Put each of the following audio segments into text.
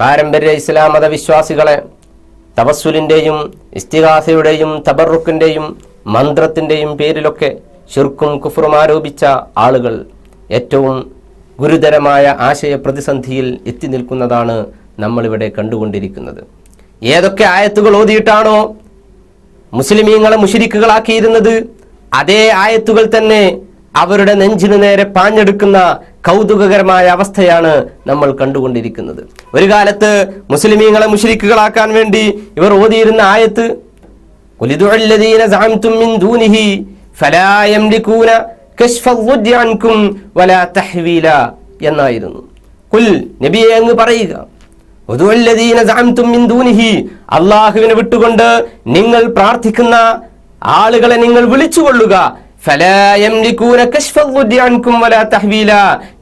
പാരമ്പര്യ ഇസ്ലാം മതവിശ്വാസികളെ തവസ്സുലിന്റെയും ഇസ്തിഹാസയുടെയും തബറുക്കിന്റെയും മന്ത്രത്തിന്റെയും പേരിലൊക്കെ ഷിർക്കും കുഫറും ആരോപിച്ച ആളുകൾ ഏറ്റവും ഗുരുതരമായ ആശയ പ്രതിസന്ധിയിൽ എത്തി നിൽക്കുന്നതാണ് നമ്മളിവിടെ കണ്ടുകൊണ്ടിരിക്കുന്നത്. ഏതൊക്കെ ആയത്തുകൾ ഓതിയിട്ടാണോ മുസ്ലിമീങ്ങളെ മുഷിരിക്കുകളാക്കിയിരുന്നത്? അതേ ആയത്തുകൾ തന്നെ അവരുടെ നെഞ്ചിനു നേരെ പാഞ്ഞെടുക്കുന്ന കൗതുകകരമായ അവസ്ഥയാണ് നമ്മൾ കണ്ടുകൊണ്ടിരിക്കുന്നത്. ഒരു കാലത്ത് മുസ്ലിമീങ്ങളെ മുഷരിക്കുകളാക്കാൻ വേണ്ടി ഇവർ ഓതിയിരുന്ന ആയത്ത് എന്നായിരുന്നു. കുൽ നബിയെ അങ്ങ് പറയുക. അള്ളാഹുവിനെ വിട്ടുകൊണ്ട് നിങ്ങൾ പ്രാർത്ഥിക്കുന്ന ആളുകളെ നിങ്ങൾ വിളിച്ചുകൊള്ളുക.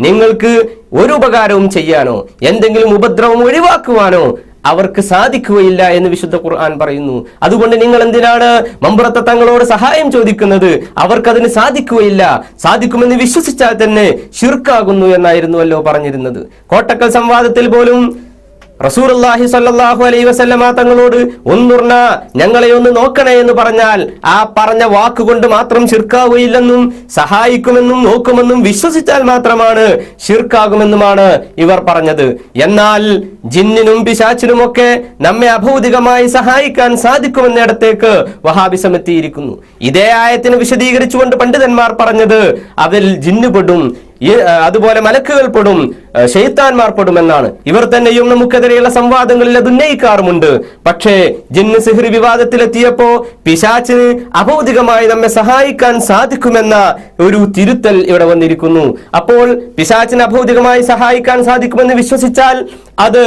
നിങ്ങൾക്ക് ഒരു ഉപകാരവും ചെയ്യാനോ എന്തെങ്കിലും ഉപദ്രവം ഒഴിവാക്കുവാനോ അവർക്ക് സാധിക്കുകയില്ല എന്ന് വിശുദ്ധ ഖുർആൻ പറയുന്നു. അതുകൊണ്ട് നിങ്ങൾ എന്തിനാണ് മമ്പുറത്തെ തങ്ങളോട് സഹായം ചോദിക്കുന്നത്? അവർക്കതിന് സാധിക്കുകയില്ല. സാധിക്കുമെന്ന് വിശ്വസിച്ചാൽ തന്നെ ഷിർക്കാകുന്നു എന്നായിരുന്നുവല്ലോ പറഞ്ഞിരുന്നത്. കോട്ടക്കൽ സംവാദത്തിൽ പോലും റസൂർല്ലാഹി സല്ലാഹു അലൈ വസല്ലമ തങ്ങളോട് ഒന്നുർണ ഞങ്ങളെ ഒന്ന് നോക്കണേ എന്ന് പറഞ്ഞാൽ ആ പറഞ്ഞ വാക്കുകൊണ്ട് മാത്രം ഷിർക്കാവുകയില്ലെന്നും സഹായിക്കുമെന്നും നോക്കുമെന്നും വിശ്വസിച്ചാൽ മാത്രമാണ് ഷിർക്കാകുമെന്നുമാണ് ഇവർ പറഞ്ഞത്. എന്നാൽ ജിന്നിനും പിശാച്ചിനുമൊക്കെ നമ്മെ അഭൗതികമായി സഹായിക്കാൻ സാധിക്കുമെന്നിടത്തേക്ക് വഹാബിസം എത്തിയിരിക്കുന്നു. ഇതേ ആയത്തിന് വിശദീകരിച്ചുകൊണ്ട് പണ്ഡിതന്മാർ പറഞ്ഞത് അതിൽ ജിന്നുപെടും അതുപോലെ മലക്കുകൾ പെടും ഷെയ്ത്താൻമാർ പെടും എന്നാണ് ഇവർ തന്നെയും നമുക്കെതിരെയുള്ള സംവാദങ്ങളിൽ അത് ഉന്നയിക്കാറുമുണ്ട് പക്ഷേ ജിന്ന് സിഹ്രി വിവാദത്തിലെത്തിയപ്പോ പിശാച്ചിന് അഭൗതികമായി നമ്മെ സഹായിക്കാൻ സാധിക്കുമെന്ന ഒരു തിരുത്തൽ ഇവിടെ വന്നിരിക്കുന്നു. അപ്പോൾ പിശാച്ചിന് അഭൗതികമായി സഹായിക്കാൻ സാധിക്കുമെന്ന് വിശ്വസിച്ചാൽ അത്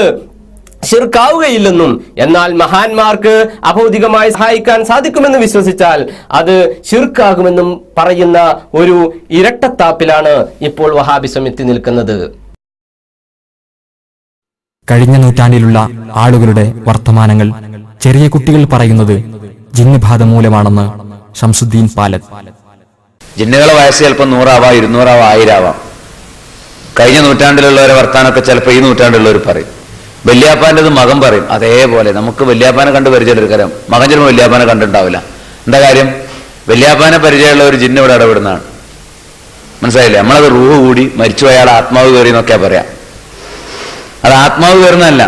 ഷിർക്കാവുകയില്ലെന്നും എന്നാൽ മഹാന്മാർക്ക് അഭൗതികമായി സഹായിക്കാൻ സാധിക്കുമെന്ന് വിശ്വസിച്ചാൽ അത് ശിർക്കാകുമെന്നും പറയുന്ന ഒരു ഇരട്ടത്താപ്പിലാണ് ഇപ്പോൾ വഹാബിസം എത്തി നിൽക്കുന്നത്. കഴിഞ്ഞ നൂറ്റാണ്ടിലുള്ള ആളുകളുടെ വർത്തമാനങ്ങൾ ചെറിയ കുട്ടികൾ പറയുന്നത് ജിന്നുബാധ മൂലമാണെന്ന് ഷംസുദ്ദീൻ പാലത്ത്. ജിന്നുകളെ വയസ്സ് ചിലപ്പോൾ നൂറാവാം ഇരുന്നൂറാവാം ആയിരാവാം. കഴിഞ്ഞ നൂറ്റാണ്ടിലുള്ളവരെ വർത്താനൊക്കെ ചിലപ്പോൾ ഈ നൂറ്റാണ്ടിലുള്ളവർ പറയും. വല്യാപ്പാന്റെത് മകൻ പറയും. അതേപോലെ നമുക്ക് വല്യാപ്പാനെ കണ്ട് കാര്യം. മകൻ ചിലപ്പോൾ വല്യാപ്പാനെ കണ്ടിട്ടുണ്ടാവില്ല. എന്താ കാര്യം? വല്യാപ്പാനെ പരിചയമുള്ള ഒരു ജിന്നിവിടെ ഇടപെടുന്നതാണ്. മനസ്സിലായില്ലേ? നമ്മളത് റൂഹ് കൂടി മരിച്ചു അയാൾ ആത്മാവ് കയറി എന്നൊക്കെയാ പറയാം. അത് ആത്മാവ് കയറുന്നതല്ല.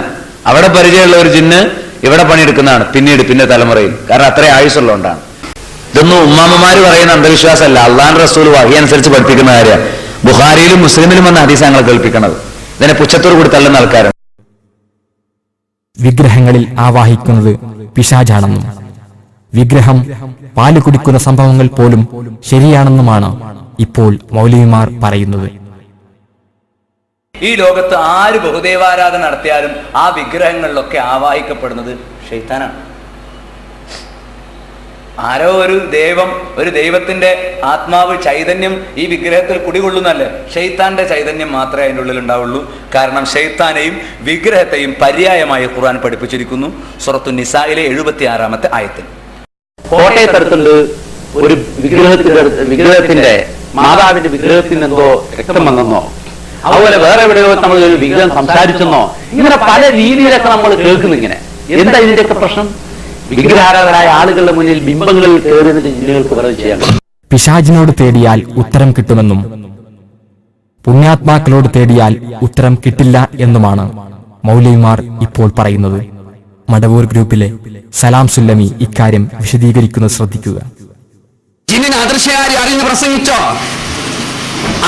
അവിടെ പരിചയമുള്ള ഒരു ജിന്ന് ഇവിടെ പണിയെടുക്കുന്നതാണ്. പിന്നീട് പിന്നെ തലമുറയിൽ. കാരണം അത്രയും ആയുസുള്ളതുകൊണ്ടാണ് ഇതൊന്നും ഉമ്മാമ്മമാര് പറയുന്ന അന്ധവിശ്വാസമല്ല. അള്ളാൻ റസൂൽ വഹി അനുസരിച്ച് പഠിപ്പിക്കുന്ന കാര്യമാണ്. ബുഹാരിയിലും മുസ്ലിമിലും വന്ന ഹദീസാങ്ങൾ കേൾപ്പിക്കുന്നത് ഇതിനെ പുച്ഛത്തോട് കൂടി തള്ളുന്ന ആൾക്കാരാണ്. വിഗ്രഹങ്ങളിൽ ആവാഹിക്കുന്നത് പിശാചാണെന്നും വിഗ്രഹം പാൽ കുടിക്കുന്ന സംഭവങ്ങൾ പോലും ശരിയാണെന്നുമാണ് ഇപ്പോൾ മൗലവിമാർ പറയുന്നത്. ഈ ലോകത്ത് ആര് ബഹുദേവാരാധന നടത്തിയാലും ആ വിഗ്രഹങ്ങളിലൊക്കെ ആവാഹിക്കപ്പെടുന്നത് ഷെയ്ത്താനാണ് ആരോ ഒരു ദൈവം ഒരു ദൈവത്തിന്റെ ആത്മാവ് ചൈതന്യം ഈ വിഗ്രഹത്തിൽ കുടികൊള്ളുന്നല്ലേ ഷെയ്ത്താന്റെ ചൈതന്യം മാത്രമേ അതിന്റെ ഉള്ളിൽ ഉണ്ടാവുള്ളൂ. കാരണം ഷെയ്ത്താനെയും വിഗ്രഹത്തെയും പര്യായമായി ഖുർആൻ പഠിപ്പിച്ചിരിക്കുന്നു. സുറത്തു നിസായിലെ എഴുപത്തി ആറാമത്തെ ആയത്തിൽ. കോട്ടയത്തടുത്തുണ്ട് ഒരു വിഗ്രഹത്തിന്റെ വിഗ്രഹത്തിന്റെ മാതാവിന്റെ വിഗ്രഹത്തിൽ എന്തോ രക്തം വന്നെന്നോ? അതുപോലെ വേറെ എവിടെയോ നമ്മൾ ഒരു വിഗ്രഹം സംസാരിച്ചെന്നോ? ഇങ്ങനെ പല രീതിയിലൊക്കെ നമ്മൾ കേൾക്കുന്നു ഇങ്ങനെ എന്താ ഇതിന്റെയൊക്കെ പ്രശ്നം? വിഗ്രഹാരാധരായ ആളുകളുടെ മുന്നിൽ ബിംബങ്ങളിൽ കയറുന്ന ജിന്നുകൾക്ക് പറഞ്ഞു ചെയ്യാൻ പിശാജിനോട് പിശാചിനോട് തേടിയാൽ ഉത്തരം കിട്ടുമെന്നും പുണ്യാത്മാക്കളോട് തേടിയാൽ ഉത്തരം കിട്ടില്ല എന്നുമാണ് മൗലവിമാർ ഇപ്പോൾ പറയുന്നത്. മടവൂർ ഗ്രൂപ്പിലെ സലാം സുല്ലമി ഇക്കാര്യം വിശദീകരിക്കുന്നത് ശ്രദ്ധിക്കുക. ജിന്നിന് അദൃശ്യകാരി അറിഞ്ഞ് പ്രസംഗിച്ചോ?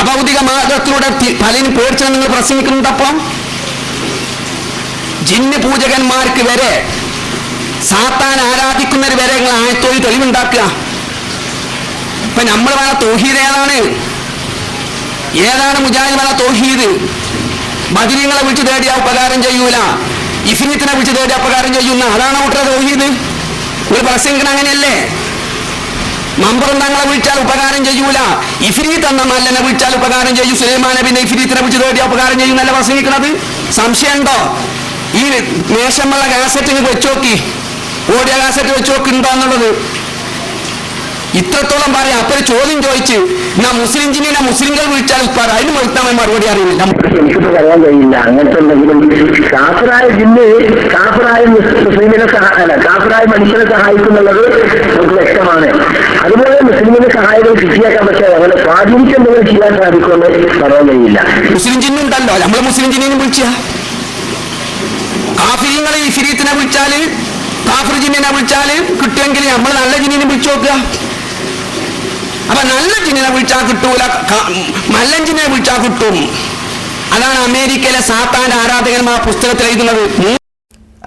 അഭൗതിക മാർഗത്തിലൂടെ പലരും പേടിച്ചു നിങ്ങൾ പ്രസംഗിക്കുന്നുണ്ടപ്പം? ജിന്ന് പൂജകന്മാർക്ക് വരെ സാത്താൻ ആരാധിക്കുന്നവർ വരെ നിങ്ങൾ തെളിവുണ്ടാക്കുക. ഇപ്പൊ നമ്മൾ വേണ തോഹീദ് ഏതാണ്? ഏതാണ് മുജാഹിദ് വേണ തോഹീദ്? ബദിരിങ്ങളെ വിളിച്ച് തേടിയ ഉപകാരം ചെയ്യൂല. ഇഫിനിത്തിനെ വിളിച്ച് തേടിയ ഉപകാരം ചെയ്യുന്ന അതാണ് ഔട്ടർ തോഹീദ്. ഒരു പ്രസംഗിക്കണം അങ്ങനെയല്ലേ? മമ്പറും തങ്ങളെ വിളിച്ചാൽ ഉപകാരം ചെയ്യൂല. ഇഫിനി എന്ന മല്ലനെ വിളിച്ചാൽ ഉപകാരം ചെയ്യൂ. സുലൈമാൻ നബിന്റെ ഇഫ്രീത്തിനെ വിളിച്ച് തേടി ഉപകാരം ചെയ്യും എന്നല്ല പ്രസംഗിക്കുന്നത് സംശയമുണ്ടോ? ഈ മേശമുള്ള കാസറ്റ് വെച്ച് നോക്കി. ഓഡിയോ കാസറ്റ് വെച്ച് നോക്കുന്നുണ്ടോ എന്നുള്ളത്. ഇത്രത്തോളം പറയാം. അപ്പൊ ഒരു ചോദ്യം ചോദിച്ച് ഞാൻ മുസ്ലിം ജിന്നിനെ മുസ്ലിങ്ങൾ വിളിച്ചാൽ പറ. അതിന് മൊത്തമായി മറുപടി അറിയില്ല. പറയാൻ കഴിയില്ല. അങ്ങനത്തെ എന്തെങ്കിലും കാഫറായ ജിന്ന് കാഫറായ മുസ്ലിമിനെ അല്ല കാഫറായ മനുഷ്യനെ സഹായിക്കുന്നുള്ളത് നമുക്ക് വ്യക്തമാണ്. അതുപോലെ മുസ്ലിമിനെ സഹായികൾ ശുചിയാക്കാൻ പക്ഷേ അവരെ സ്വാധീനിച്ചെന്തെങ്കിലും ചെയ്യാൻ സാധിക്കുമെന്ന് പറയാൻ കഴിയില്ല. മുസ്ലിം ജിന്നുണ്ടല്ലോ നമ്മൾ മുസ്ലിം ജിന്നെ വിളിച്ച. കാഫിരിങ്ങളെ ഈ ഫിരീത്തിനെ വിളിച്ചാൽ കാഫിർ ജിന്നിനെ വിളിച്ചാൽ കിട്ടുമെങ്കിൽ നമ്മൾ നല്ല ജിന്നിനെ വിളിച്ചു നോക്കുക. അപ്പൊ നല്ല ജിന്നിനെ വിളിച്ചാൽ കിട്ടൂല മല്ലൻ ജിന്നിനെ വിളിച്ചാൽ കിട്ടും. അതാണ് അമേരിക്കയിലെ സാത്താന്റെ ആരാധകന്മാർ പുസ്തകത്തിൽ എഴുതുന്നത്.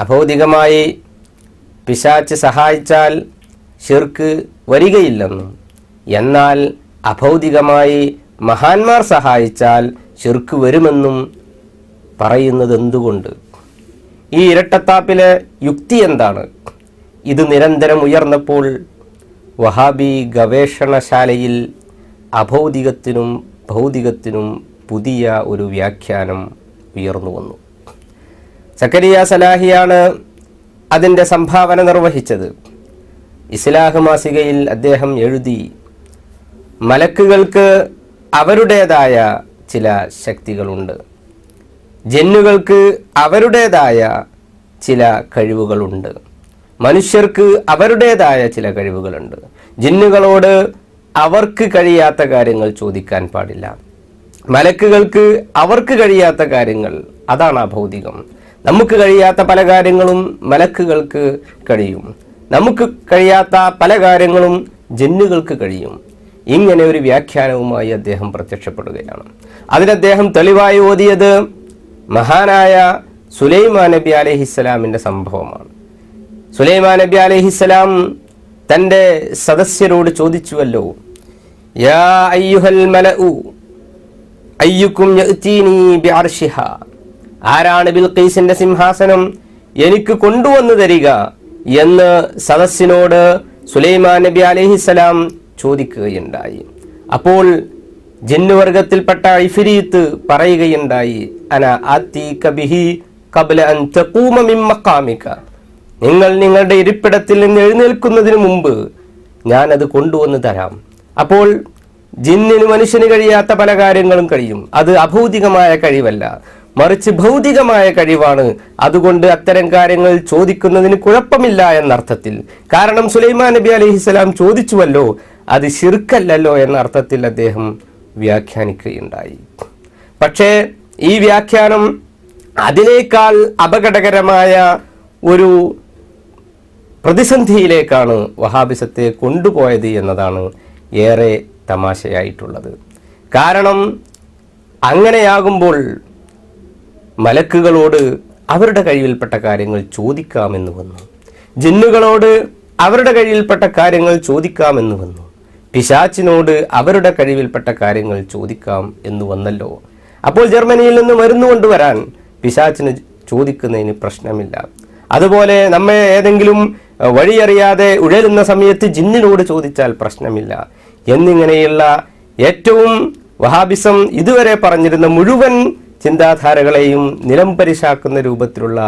അഭൗതികമായി പിശാച്ച് സഹായിച്ചാൽ ഷിർക്ക് വരികയില്ലെന്നും എന്നാൽ അഭൗതികമായി മഹാന്മാർ സഹായിച്ചാൽ ഷിർക്ക് വരുമെന്നും പറയുന്നത് എന്തുകൊണ്ട്? ഈ ഇരട്ടത്താപ്പിലെ യുക്തി എന്താണ്? ഇത് നിരന്തരം ഉയർന്നപ്പോൾ വഹാബി ഗവേഷണശാലയിൽ അഭൗതികത്തിനും ഭൗതികത്തിനും പുതിയ ഒരു വ്യാഖ്യാനം ഉയർന്നു വന്നു. സക്കരിയ സലാഹിയാണ് അതിന്റെ സംഭാവന നിർവഹിച്ചത്. ഇസ്ലാഹ് മാസികയിൽ അദ്ദേഹം എഴുതി മലക്കുകൾക്ക് അവരുടേതായ ചില ശക്തികളുണ്ട്. ജന്നുകൾക്ക് അവരുടേതായ ചില കഴിവുകളുണ്ട്. മനുഷ്യർക്ക് അവരുടേതായ ചില കഴിവുകളുണ്ട്. ജിന്നുകളോട് അവർക്ക് കഴിയാത്ത കാര്യങ്ങൾ ചോദിക്കാൻ പാടില്ല. മലക്കുകൾക്ക് അവർക്ക് കഴിയാത്ത കാര്യങ്ങൾ അതാണ് ആ ഭൗതികം നമുക്ക് കഴിയാത്ത പല കാര്യങ്ങളും മലക്കുകൾക്ക് കഴിയും. നമുക്ക് കഴിയാത്ത പല കാര്യങ്ങളും ജന്നുകൾക്ക് കഴിയും. ഇങ്ങനെ ഒരു വ്യാഖ്യാനവുമായി അദ്ദേഹം പ്രത്യക്ഷപ്പെടുകയാണ്. അതിന് അദ്ദേഹം തെളിവായി ഓതിയത് മഹാനായ സുലൈമാ നബി അലഹിസ്സലാമിന്റെ സംഭവമാണ്. സുലൈമാ നബി അലഹിസ്സലാം തന്റെ സദസ്യരോട് ചോദിച്ചുവല്ലോ യാ അയ്യുഹൽ മലഉ അയ്യുക്കും ആരാണ് ബിൽഖീസിന്റെ സിംഹാസനം എനിക്ക് കൊണ്ടുവന്നു തരിക? എന്ന് സദസ്സിനോട് സുലൈമാ നബി അലഹിസ്സലാം ചോദിക്കുകയുണ്ടായി. അപ്പോൾ ജിന്നുവർഗത്തിൽപ്പെട്ട ഇഫിരീത്ത് പറയുകയുണ്ടായി അന ആത്തീക ബിഹി കബല അൻ തഖൂമ മിൻ മഖാമിക. നിങ്ങൾ നിങ്ങളുടെ ഇരിപ്പിടത്തിൽ നിന്ന് എഴുന്നേൽക്കുന്നതിന് മുമ്പ് ഞാനത് കൊണ്ടുവന്ന് തരാം. അപ്പോൾ ജിന്നിന് മനുഷ്യന് കഴിയാത്ത പല കാര്യങ്ങളും കഴിയും. അത് അഭൗതികമായ കഴിവല്ല. മറിച്ച് ഭൗതികമായ കഴിവാണ്. അതുകൊണ്ട് അത്തരം കാര്യങ്ങൾ ചോദിക്കുന്നതിന് കുഴപ്പമില്ല എന്നർത്ഥത്തിൽ. കാരണം സുലൈമാൻ നബി അലഹിസ്സലാം ചോദിച്ചുവല്ലോ അത് ശിർക്കല്ലല്ലോ എന്ന അർത്ഥത്തിൽ അദ്ദേഹം വ്യാഖ്യാനിക്കുകയുണ്ടായി. പക്ഷേ ഈ വ്യാഖ്യാനം അതിനേക്കാൾ അപകടകരമായ ഒരു പ്രതിസന്ധിയിലേക്കാണ് വഹാബിസത്തെ കൊണ്ടുപോയത് എന്നതാണ് ഏറെ തമാശയായിട്ടുള്ളത്. കാരണം അങ്ങനെയാകുമ്പോൾ മലക്കുകളോട് അവരുടെ കഴിവിൽപ്പെട്ട കാര്യങ്ങൾ ചോദിക്കാമെന്ന് വന്നു. ജിന്നുകളോട് അവരുടെ കഴിവിൽപ്പെട്ട കാര്യങ്ങൾ ചോദിക്കാമെന്ന് വന്നു. പിശാച്ചിനോട് അവരുടെ കഴിവിൽപ്പെട്ട കാര്യങ്ങൾ ചോദിക്കാം എന്ന് വന്നല്ലോ. അപ്പോൾ ജർമ്മനിയിൽ നിന്ന് മരുന്ന് കൊണ്ടുവരാൻ പിശാച്ചിന് ചോദിക്കുന്നതിന് പ്രശ്നമില്ല. അതുപോലെ നമ്മെ ഏതെങ്കിലും വഴിയറിയാതെ ഉഴലുന്ന സമയത്ത് ജിന്നിനോട് ചോദിച്ചാൽ പ്രശ്നമില്ല. എന്നിങ്ങനെയുള്ള ഏറ്റവും വഹാബിസം ഇതുവരെ പറഞ്ഞിരുന്ന മുഴുവൻ ചിന്താധാരകളെയും നിലംപരിശാക്കുന്ന രൂപത്തിലുള്ള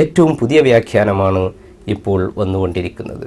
ഏറ്റവും പുതിയ വ്യാഖ്യാനമാണ് ഇപ്പോൾ വന്നുകൊണ്ടിരിക്കുന്നത്.